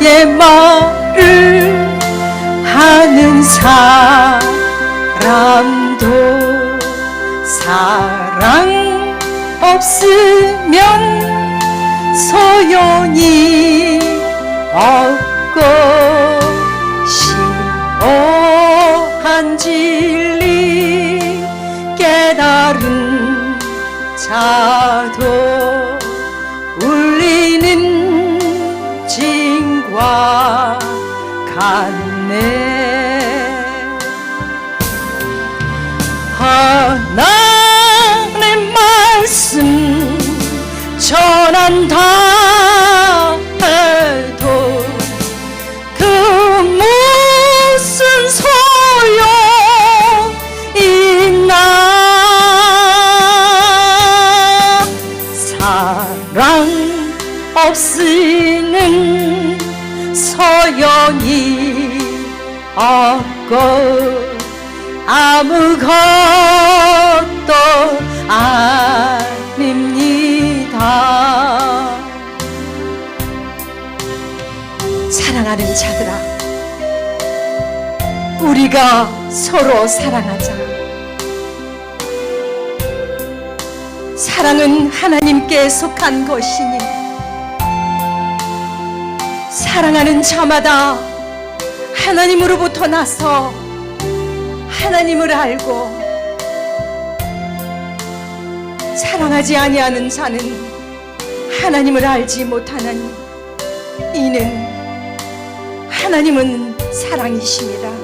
내 말을 하는 사람도 사랑 없으면 소용이 없고 심오한 진리 깨달은 자도 그 무슨 소용 있나 사랑 없이는 소용이 없고 아무것도 우리가 서로 사랑하자. 사랑은 하나님께 속한 것이니, 사랑하는 자마다 하나님으로부터 나서 하나님을 알고 사랑하지 아니하는 자는 하나님을 알지 못하나니 이는 하나님은 사랑이심이라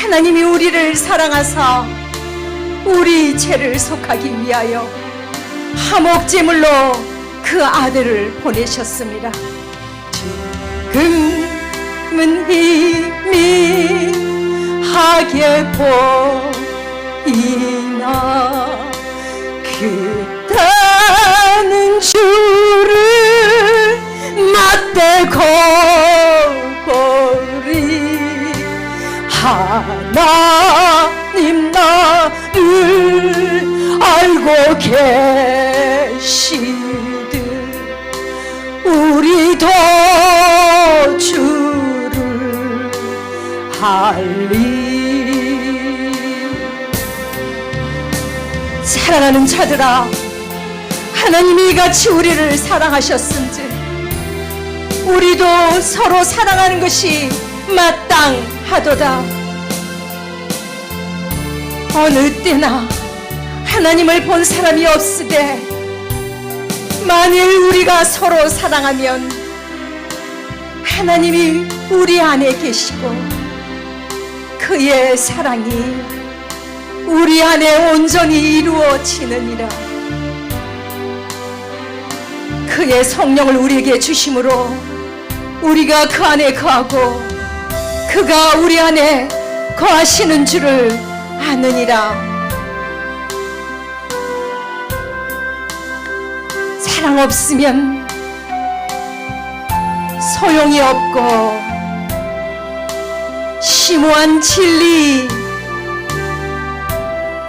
하나님이 우리를 사랑하사 우리 죄를 속하기 위하여 화목제물로 그 아들을 보내셨습니다. 지금은 희미하게 보 계시듯 우리도 주를 알리. 사랑하는 자들아 하나님이 이같이 우리를 사랑하셨은즉 우리도 서로 사랑하는 것이 마땅하도다. 어느 때나 하나님을 본 사람이 없으되 만일 우리가 서로 사랑하면 하나님이 우리 안에 계시고 그의 사랑이 우리 안에 온전히 이루어지느니라. 그의 성령을 우리에게 주심으로 우리가 그 안에 거하고 그가 우리 안에 거하시는 줄을 아느니라 사랑 없으면 소용이 없고 심오한 진리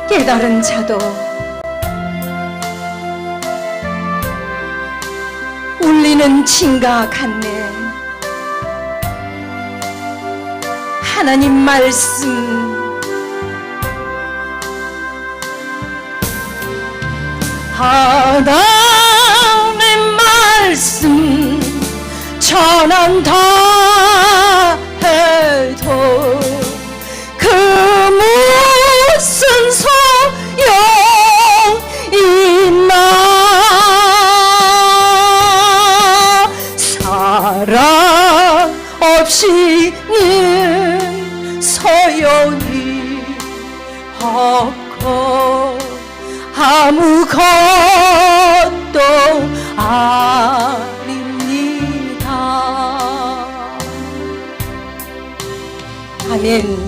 깨달은 자도 울리는 징과 같네. 하나님 말씀 하나 없이는 소용이 없고 아무것도 아닙니다. 아멘.